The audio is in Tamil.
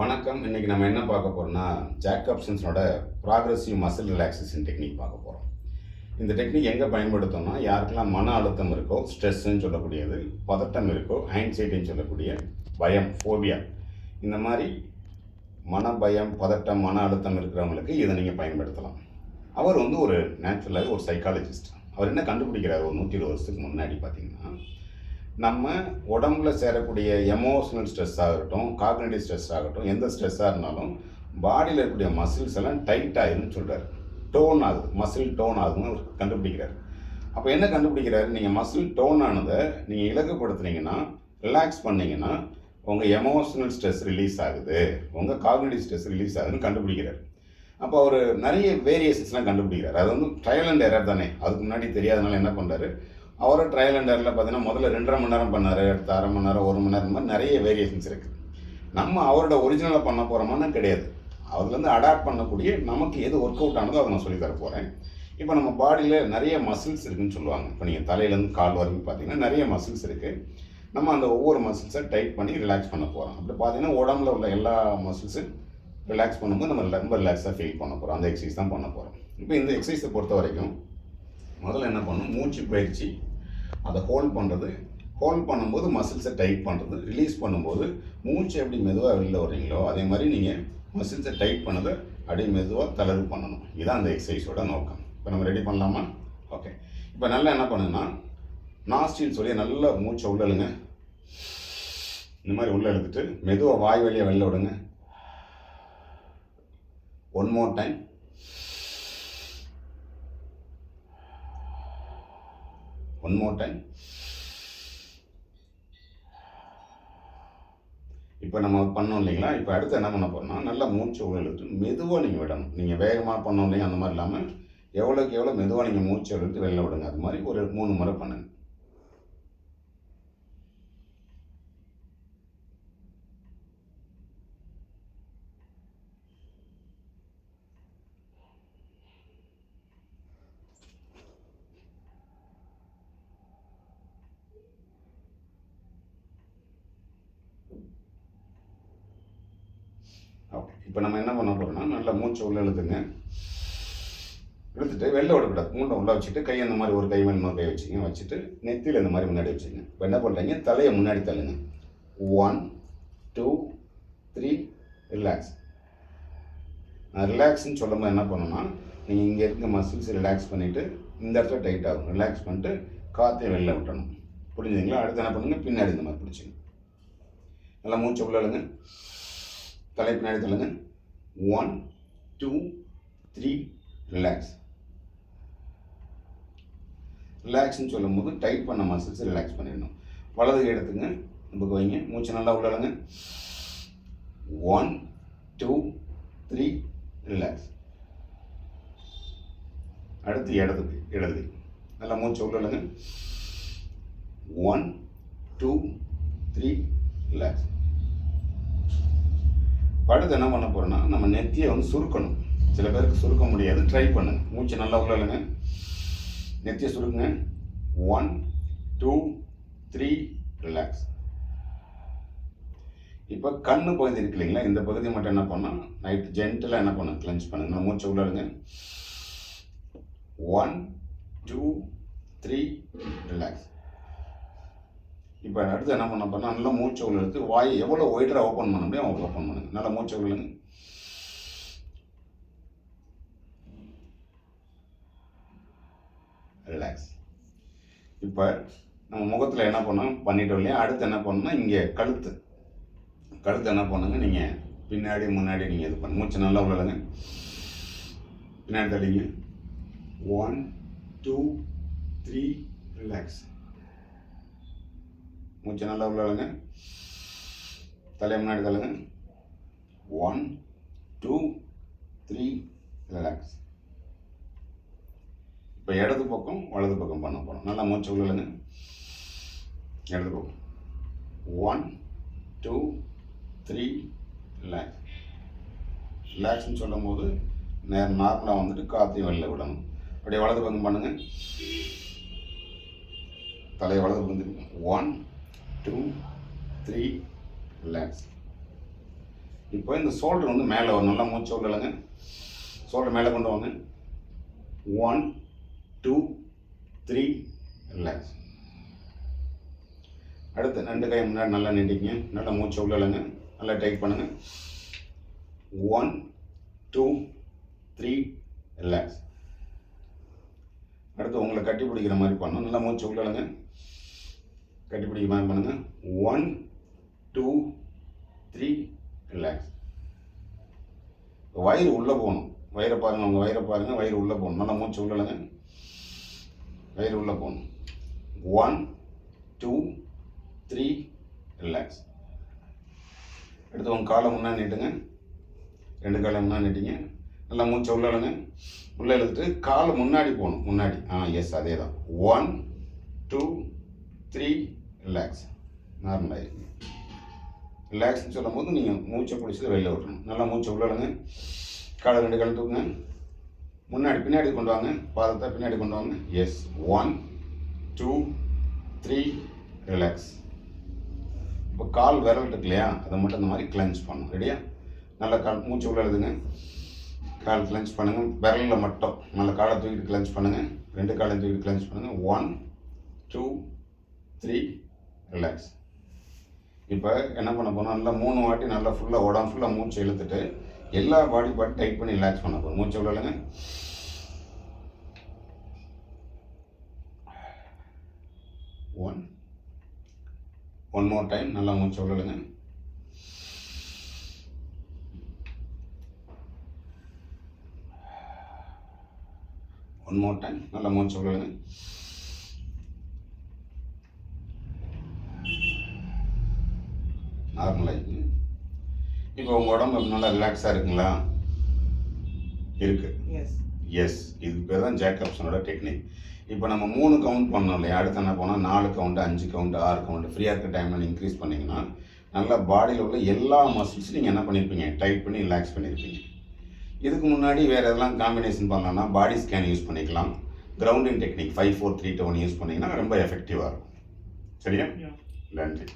வணக்கம். இன்னைக்கு நம்ம என்ன பார்க்க போறோம்னா ஜாக்கப்சன்ஸோட ப்ராக்ரஸிவ் மசில் ரிலாக்ஸேஷன் டெக்னிக் பார்க்க போகிறோம் இந்த டெக்னிக் எங்கே பயன்படுத்தோம்னா யாருக்கெல்லாம் மன அழுத்தம் இருக்கோ ஸ்ட்ரெஸ்ஸுன்னு சொல்லக்கூடியது பதட்டம் இருக்கோ ஆங்ஸைட்டின்னு சொல்லக்கூடிய பயம் ஃபோபியா இந்த மாதிரி மன பயம் பதட்டம் மன அழுத்தம் இருக்கிறவங்களுக்கு இதை நீங்கள் பயன்படுத்தலாம். அவர் வந்து ஒரு நேச்சுரலாக ஒரு சைக்காலஜிஸ்ட் அவர் என்ன கண்டுபிடிக்கிறார்? ஒரு நூற்றி இருபது வருஷத்துக்கு முன்னாடி பார்த்தீங்கன்னா நம்ம உடம்புல சேரக்கூடிய எமோஷனல் ஸ்ட்ரெஸ் ஆகட்டும் காக்னேட்டிவ் ஸ்ட்ரெஸ் ஆகட்டும் எந்த ஸ்ட்ரெஸ்ஸாக இருந்தாலும் பாடியில் இருக்கக்கூடிய மசில்ஸ் எல்லாம் டைட் ஆயிருன்னு சொல்கிறார் டோன் ஆகுது. மசில் டோன் ஆகுதுன்னு அவர் கண்டுபிடிக்கிறார். அப்போ என்ன கண்டுபிடிக்கிறாரு? நீங்கள் மசில் டோன் ஆனதை நீங்கள் இலகுப்படுத்துனீங்கன்னா ரிலாக்ஸ் பண்ணீங்கன்னா உங்கள் எமோஷனல் ஸ்ட்ரெஸ் ரிலீஸ் ஆகுது. உங்கள் காக்னேட்டிவ் ஸ்ட்ரெஸ் ரிலீஸ் ஆகுதுன்னு கண்டுபிடிக்கிறார். அப்போ அவர் நிறைய வேரியேஷன்ஸ்லாம் கண்டுபிடிக்கிறார். அது வந்து ட்ரையல் அண்ட் எரர் தானே. அதுக்கு முன்னாடி தெரியாதனால என்ன பண்ணுறாரு அவரும் ட்ரையல் அண்ட் எரரில் பார்த்தீங்கன்னா முதல்ல ரெண்டரை மணி நேரம் பண்ணார் அடுத்து அரை மணி நேரம் ஒரு மணி நேரம் மாதிரி நிறைய வேரியேஷன்ஸ் இருக்குது நம்ம அவரோட ஒரிஜினலாக பண்ண போகிறோமான்னு கிடையாது. அதுலேருந்து அடாப்ட் பண்ணக்கூடிய நமக்கு எது ஒர்க் அவுட் ஆனதோ அதை நான் சொல்லி தர போகிறேன் இப்போ நம்ம பாடியில் நிறைய மசில்ஸ் இருக்குன்னு சொல்லுவாங்க. இப்போ நீங்கள் தலையிலேருந்து கால் வரைக்கும் பார்த்தீங்கன்னா நிறைய மசில்ஸ் இருக்குது நம்ம அந்த ஒவ்வொரு மசில்ஸை டைட் பண்ணி ரிலாக்ஸ் பண்ண போகிறோம் அப்படி பார்த்தீங்கன்னா உடம்புல உள்ள எல்லா மசில்ஸும் ரிலாக்ஸ் பண்ணும்போது நம்ம ரொம்ப ரிலாக்ஸாக ஃபீல் பண்ண போகிறோம் அந்த எக்ஸசைஸ் தான் பண்ண போகிறோம் இப்போ இந்த எக்ஸசைஸை பொறுத்த வரைக்கும் முதல்ல என்ன பண்ணணும்? மூச்சு பயிற்சி அதை ஹோல்ட் பண்ணுறது ஹோல்ட் பண்ணும்போது மசில்ஸை டைட் பண்ணுறது ரிலீஸ் பண்ணும்போது மூச்சு எப்படி மெதுவாக வெளில வர்றீங்களோ அதே மாதிரி நீங்கள் மசில்ஸை டைட் பண்ணதை அப்படியே மெதுவாக தளர்வு பண்ணணும். இதுதான் அந்த எக்ஸசைஸோட நோக்கம். இப்போ நம்ம ரெடி பண்ணலாமா? ஓகே இப்போ நல்லா என்ன பண்ணுங்கன்னா நாஸ்டில் சொல்லி நல்லா மூச்சை உள்ள இழுங்க. இந்த மாதிரி உள்ள இழுத்துட்டு மெதுவாக வாய் வழியாக வெளில விடுங்க. One more time one more time இப்போ நம்ம பண்ணோம் இல்லைங்களா? இப்போ அடுத்து என்ன பண்ண போகிறோம்னா நல்லா மூச்சு உழைத்து மெதுவாக நீங்கள் விடணும். நீங்கள் வேகமாக பண்ணோம் இல்லைங்க அந்த மாதிரி இல்லாமல் எவ்வளோக்கு எவ்வளோ மெதுவாக நீங்கள் மூச்சு இழுத்து வெளில விடுங்க. அது மாதிரி ஒரு மூணு முறை பண்ணுங்கள் ஓகே இப்போ நம்ம என்ன பண்ண போகிறோம்னா நல்லா மூச்சு உள்ள இழுத்துங்க. இழுத்துட்டு வெளில விடக்கூடாது மூட்டை உள்ள வச்சுட்டு கை அந்த மாதிரி ஒரு கை மேல் இன்னொரு கை வச்சுங்க. வச்சுட்டு நெத்தியில் இந்த மாதிரி முன்னாடி வச்சுங்க. இப்போ என்ன பண்ணுறீங்க தலையை முன்னாடி தள்ளுங்க. ஒன் டூ த்ரீ ரிலாக்ஸ் நான் ரிலாக்ஸ்ன்னு சொல்லும்போது என்ன பண்ணணும்னா நீங்கள் இங்கே இருக்க மசில்ஸ் ரிலாக்ஸ் பண்ணிவிட்டு இந்த இடத்துல டைட் ஆகும். ரிலாக்ஸ் பண்ணிட்டு காற்றையும் வெளில விட்டணும். புரிஞ்சுதுங்களா? அடுத்து என்ன பண்ணுங்கள் பின்னாடி இந்த மாதிரி பிடிச்சிங்க. நல்லா மூச்சு உள்ள இழுங்க தலை ஒன் டூ த்ரீ ரிலாக்ஸ் ரிலாக்ஸ்னு சொல்லும்போது டைட் பண்ண மசில்ஸ் ரிலாக்ஸ் பண்ணிடணும். வலது எடுத்துங்க. நமக்கு வைங்க. மூச்சு நல்லா உள்ளங்க ஒன் டூ த்ரீ ரிலாக்ஸ் அடுத்து இடது இடது நல்லா மூச்சு உள்ளங்க ஒன் டூ த்ரீ ரிலாக்ஸ் படுத்து என்ன பண்ண போகிறோன்னா நம்ம நெத்தியை வந்து சுருக்கணும். சில பேருக்கு சுருக்க முடியாது. ட்ரை பண்ணுங்க. மூச்சு நல்லா உள்ளலுங்க நெத்தியை சுருக்குங்க. ஒன் டூ த்ரீ ரிலாக்ஸ் இப்போ கண்ணு பகுதி இருக்கு இல்லைங்களா? இந்த பகுதி மட்டும் என்ன பண்ணோம் நைட் ஜென்டலாக என்ன பண்ணும் கிளென்ச் பண்ணுங்க. நான் மூச்சு உள்ளலுங்க ஒன் டூ த்ரீ ரிலாக்ஸ் இப்போ அடுத்து என்ன பண்ண போறோம்னா நல்லா மூச்சு உள்ள எடுத்து வாய் எவ்வளோ ஒயிட்டராக ஓப்பன் பண்ண முடியும் அவங்க ஓப்பன் பண்ணுங்க. நல்லா மூச்சை உள்ளுங்க ரிலாக்ஸ் இப்போ நம்ம முகத்தில் என்ன பண்ணோம் பண்ணிட்டோம் இல்லையா? அடுத்து என்ன பண்ணணும்னா இங்கே கழுத்து. கழுத்து என்ன பண்ணுங்க? நீங்கள் பின்னாடி முன்னாடி நீங்கள் இது பண்ணு மூச்சு நல்லா உள்ளங்க பின்னாடி தள்ளிங்க. ஒன் டூ த்ரீ ரிலாக்ஸ் மூச்சு நல்லா உள்ளங்க தலையை முன்னாடி தள்ளுங்க. ஒன் டூ த்ரீ ரிலாக்ஸ் இப்போ இடது பக்கம் வலது பக்கம் பண்ண போகிறோம் நல்லா மூச்சு உள்ளங்க இடது பக்கம். ஒன் டூ த்ரீ ரிலாக்ஸ் ரிலாக்ஸ்னு சொல்லும் போது நேரம் நார்மலாக வந்துட்டு காற்றையும் வெளில விடணும். அப்படியே வலது பக்கம் பண்ணுங்கள் தலையை வலது பக்கம் ஒன் டூ த்ரீ ரிலாக்ஸ் இப்போ இந்த ஷோல்டர் வந்து மேலே வரும் நல்லா மூச்சு விடலைங்க ஷோல்டர் மேலே கொண்டு வாங்க. ஒன் டூ த்ரீ ரிலாக்ஸ் அடுத்து ரெண்டு கை முன்னாடி நல்லா நின்றுங்க நல்லா மூச்சு விடலைங்க நல்லா டைட் பண்ணுங்க. ஒன் டூ த்ரீ ரிலாக்ஸ் அடுத்து உங்களை கட்டி பிடிக்கிற மாதிரி பண்ணணும். நல்லா மூச்சு விடலைங்க கட்டி மாதிரி பண்ணுங்க. ஒன் டூ த்ரீ ரிலாக்ஸ் வயிறு உள்ளே போகணும். வயிறை பாருங்கள் உங்கள் வயிறை பாருங்கள் வயிறு உள்ளே போகணும். நல்லா மூச்சு உள்ளலைங்க வயிறு உள்ளே போகணும். ஒன் டூ த்ரீ ரிலாக்ஸ் எடுத்து உங்கள் காலை முன்னாடி நீட்டுங்க. ரெண்டு காலை முன்னாடி நீட்டிங்க. நல்லா மூச்சு உள்ளடங்க உள்ளே இழுத்துட்டு காலை முன்னாடி போகணும். முன்னாடி. ஆ எஸ் அதே தான் one two three relax normal ரிலாக்ஸ்னு சொல்லும் போது நீங்கள் மூச்சை பிடிச்சது வெளில விட்டணும் நல்லா மூச்சை உள்ளடுங்க காலை ரெண்டு கால் தூக்குங்க. முன்னாடி பின்னாடி கொண்டு வாங்க. பாதத்தை பின்னாடி கொண்டு வாங்க. Yes one two three relax இப்போ கால் விரல் இருக்கு இல்லையா? அதை மட்டும் இந்த மாதிரி கிளென்ச் பண்ணும். ரெடியா நல்லா கால் மூச்சு உள்ள எழுதுங்க. கால் கிளென்ச் பண்ணுங்கள் விரலில் மட்டும். நல்லா காலை தூக்கிட்டு கிளென்ச் பண்ணுங்கள் ரெண்டு காலையும் தூக்கிட்டு கிளென்ச் பண்ணுங்கள் ஒன் டூ த்ரீ ரிலாக்ஸ் இப்போ என்ன பண்ண போகிறோம் நல்லா மூணு வாட்டி நல்லா ஃபுல்லாக உடம்பு ஃபுல்லாக மூச்சு இழுத்துட்டு எல்லா பாடி பார்ட் டைட் பண்ணி ரிலாக்ஸ் பண்ண போகிறோம் மூச்சு உள்ள ஒன் ஒன் மோர் டைம் நல்லா மூச்சு விடலுங்க ஒன் மோர் டைம் நல்லா மூச்சு விடலுங்க இப்போ உங்கள் உடம்பு நல்லா ரிலாக்ஸாக இருக்குங்களா? இருக்கு. எஸ் எஸ் இது பேர் தான் ஜேக்கப்ஸனோட டெக்னிக் இப்போ நம்ம மூணு கவுண்ட் பண்ணோம் இல்லையா? அடுத்து என்ன போனால் நாலு கவுண்ட் அஞ்சு கவுண்ட் ஆறு கவுண்ட் ஃப்ரீயாக இருக்க டைமில் இன்க்ரீஸ் பண்ணிங்கன்னா நல்லா பாடியில் உள்ள எல்லா மசில்ஸும் நீங்கள் என்ன பண்ணியிருப்பீங்க டைட் பண்ணி ரிலாக்ஸ் பண்ணியிருப்பீங்க இதுக்கு முன்னாடி வேறு எதெல்லாம் காம்பினேஷன் பண்ணலாம்னா பாடி ஸ்கேன் யூஸ் பண்ணிக்கலாம். Grounding technique five four three two one use பண்ணிங்கன்னா ரொம்ப எஃபெக்டிவாக இருக்கும். சரியா. நன்றி.